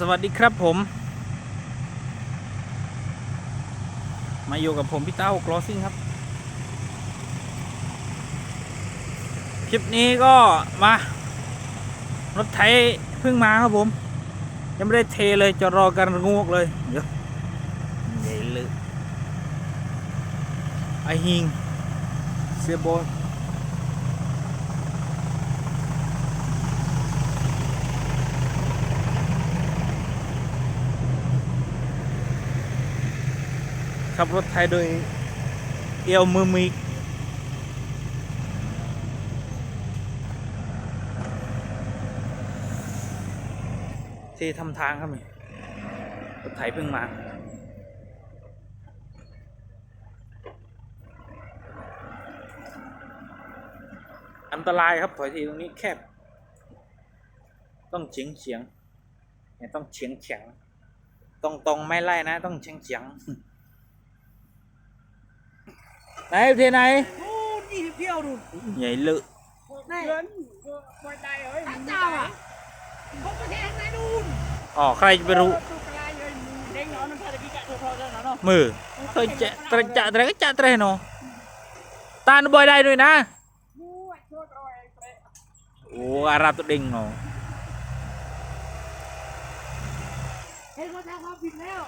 สวัสดีครับผม มาอยู่กับผมพี่เต้ากรอซิ่งครับ คลิปนี้ก็มา รถไถเพิ่งมาครับผม ยังไม่ได้เทเลยจะรอกันงวกเลย เดี๋ยวใหญ่เลยไอฮิง เสียโบน ขับรถไทยโดยเอวมือมิกที่ทำทางครับนี่รถไถเพิ่งมาอันตรายครับถอยทีตรงนี้แคบ ต้องเฉียงเฉียงเนี่ยต้องเฉียงเฉียงตรงตรงไม่ไล่นะ ต้องเฉียงเฉียง ไหนเทไหนโอ้ยี่สิบเที่ยวดูใหญ่เลอะได้เงินบอยได้เอ้ยเจ้าอะเขาไปแทงไหนนู่นอ๋อใครจะไปรู้ตุกลายเลยเด้งเนาะนั่นพาตะกี้กะโทรโทรเนาะเนาะมือเคยจะตระจะตระก็จะตระเนาะตานบอยได้ด้วยนะมู้โทรโทรไอ้เปรตโอ้อาราตัวเด้งเนาะเห็นเขาทำความผิดแล้ว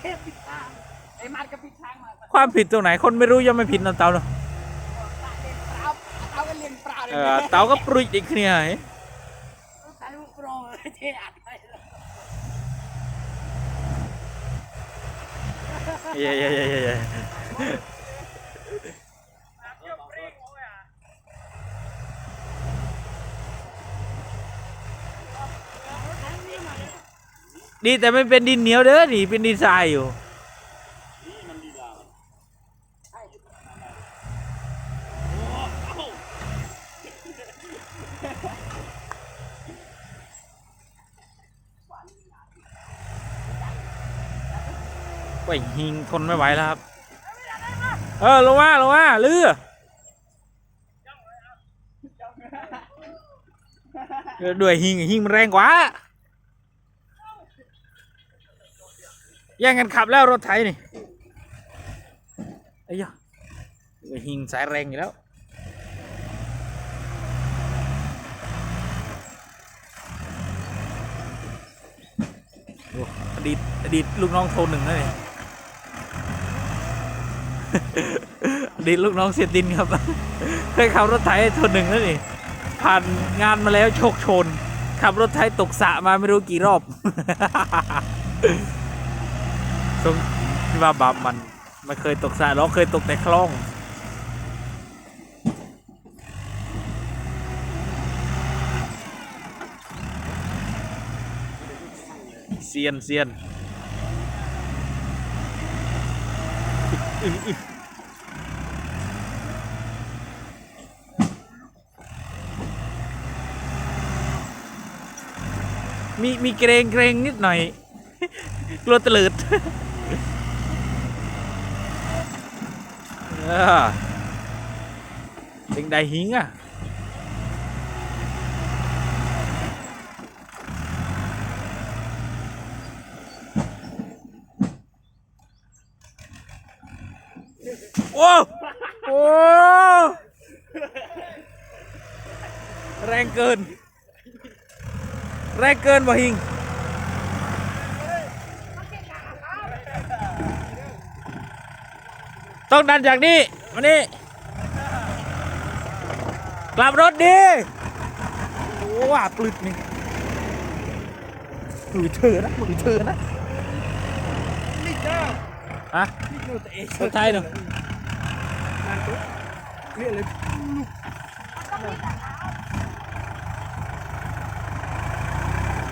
เทพปิดทางไอ้มันก็ปิดทางมาความผิดตรงไหนคนไม่รู้ยังไม่ผิดนะเตาเนาะล่นเปล่าเอากันเล่นเปล่าเลยเออเตาก็ปรุยอีกเนี่ยใส่ลูกรองเทอัดไปเย้เย้เย้เย้เย่เย่ดีแต่ไม่เป็นดินเหนียวเด้อนี่เป็นดินทรายอยู่ ไปหิงทนไม่ไหวแล้วครับ เออลงมาลงมาเรือเด้วยหิงหิงมันแรงกว่าแย่งกันขับแล้วรถไถนี่ไอ้ยะหิงสายแรงอยู่แล้วโอ้อดีตอดีตลูกน้องโทนหนึ่งนั่นเอง ดีตลูกน้องเสียดินครับ เคยขับรถไถโทนหนึ่งนั่นเองผ่านงานมาแล้วโชคชน ขับรถไถตกสะมาไม่รู้กี่รอบสมที่ว่าบาปมันไม่เคยตกสะหรอกเคยตกแต่คลองเซียนเซียนอึ๊ะอึ๊ะ มีมีเกรงเกรงนิดหน่อย กลัวตลิดเออเป็นไดหิงอะโอ้โอ้แรงเกิน แรงเกินบ่หิงต้องดันจากนี้มานี่กลับรถดีโอ้ว่าปลึดนี่มือเธอนะมือเธอนะนี่เจ้าฮะนี่ดูแต่เองรถไทยเนาะเรียกเลยอ๋อติเคลียร์ตัวหน่อย หิงมันแรงไอ้หิงอะติดต่ออ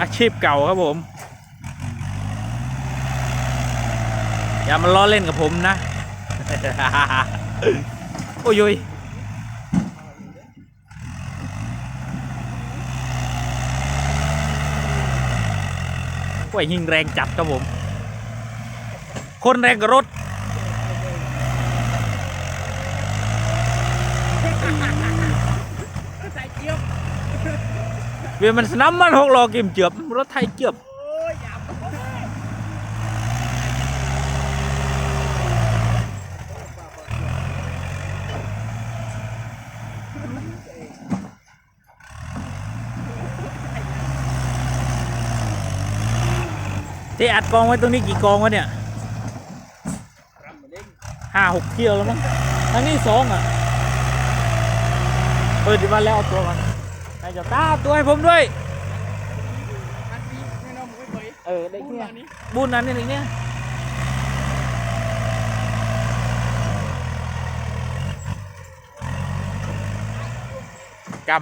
อาชีพเก่าครับผม อย่ามาล้อเล่นกับผมนะ โอ้ยยยโอ้ยยิงแรงจัดครับผม คนแรงกับรถ ใส่เกี๊ยว เวียนมันสนามมันหกล้อกิมเจือบรถไทยเจือบโอ้ยบที่อัดกองไว้ตรงนี้กี่กองวะเนี่ยห้าหกเที่ยวแล้วมั้งทั้งนี้สองอะเปิดดีมาแล้วเอาตัวมัน ไอ้เจ้าตาเอาตัวให้ผมด้วยอันนี้แน่นอนไม่เคยเออได้พูดเนี่ยมานี้บุญนั้นนี่เนี่ยกำ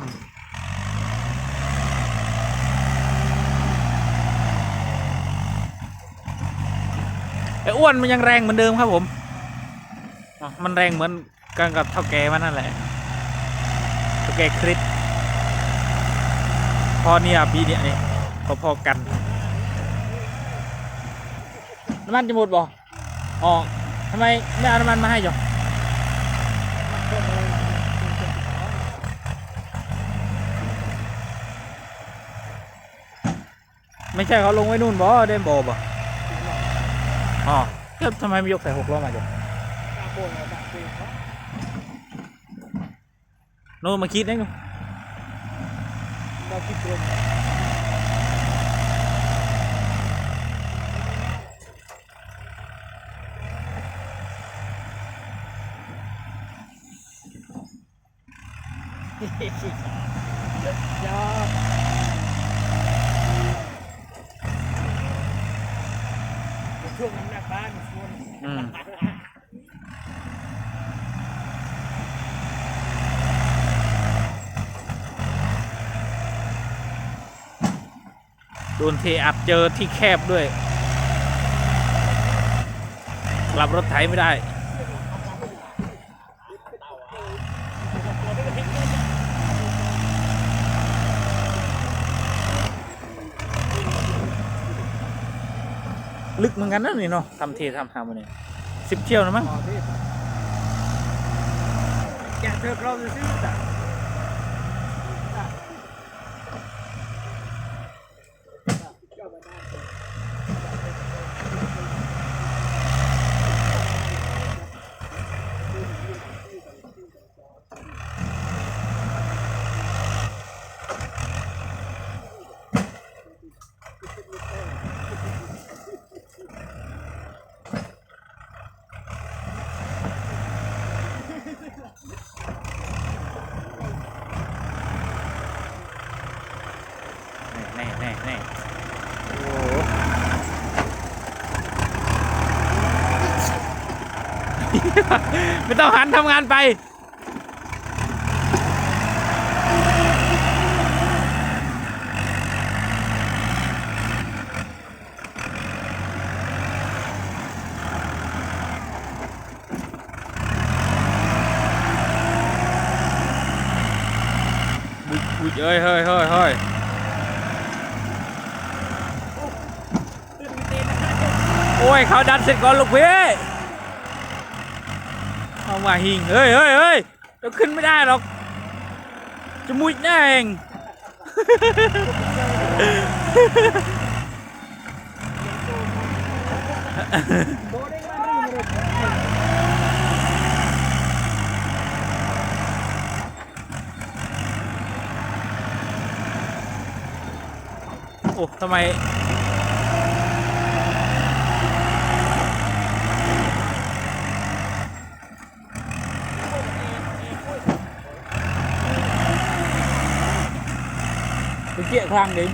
ไอ้อ้วนมันยังแรงเหมือนเดิมครับผมอ๋อมันแรงเหมือนกันกับเท่าแกมันนั่นแหละ เท่าแกคริส พอเนี่ยปีเนี้ยนี่พอๆกันน้ำมันจะหมดบ่อ๋อทำไมไม่เอาน้ำมันมาให้จ้ะไม่ใช่เขาลงไว้นู่นบ่เดมโบบ่อ๋อแล้วทำไมไม่ยกใส่หกล้อมาจ้ะตาโบนตาโบนเขาโน่นมาคิดได้ไง เราคิดรวมยอดช่วงน้ำหนักบ้านชวน โดนเทอัดเจอที่แคบด้วย กลับรถไถไม่ได้ลึกเหมือนกันนะนี่เนาะทำเททำหามาเนี่ยสิบเที่ยวนะมั้งแกะเธอเราจะซื้อ ไม่ต้องหันทำงานไป อุ๊ยเอ้ยเฮ้ยเฮ้ยเฮ้ยโอ้ยเขาดันเสร็จก่อนลูกพี่ อามาหิงเฮ้ยเฮ้ยเฮ้ยเราขึ้นไม่ได้หรอกจะมุดแน่เองโบได้มาหนึ่งโอ้ทำไม cái kia thang đến.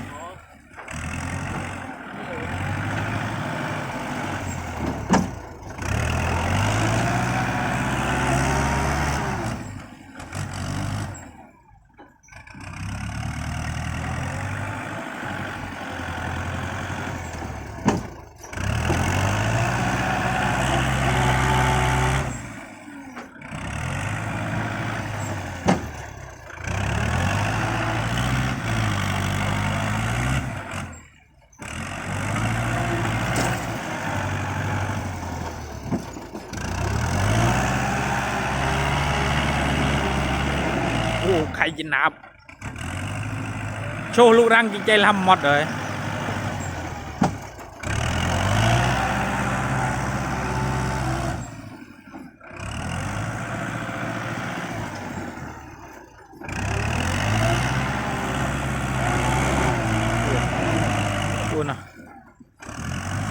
Khoang đi รจะนับโชว์ลูกรังจริงใจลำหมดเลยดูนะ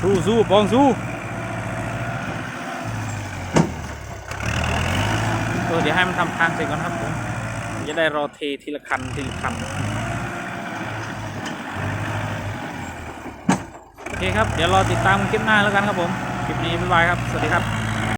สู้สู้ปองสู้เออเดี๋ยวให้มันทำทางเสร็จก่อนครับผม จะได้รอเททีละคันทีละคันโอเคครับ เดี๋ยวรอติดตามคลิปหน้าแล้วกันครับผม คลิปนี้บ๊ายบายครับ สวัสดีครับ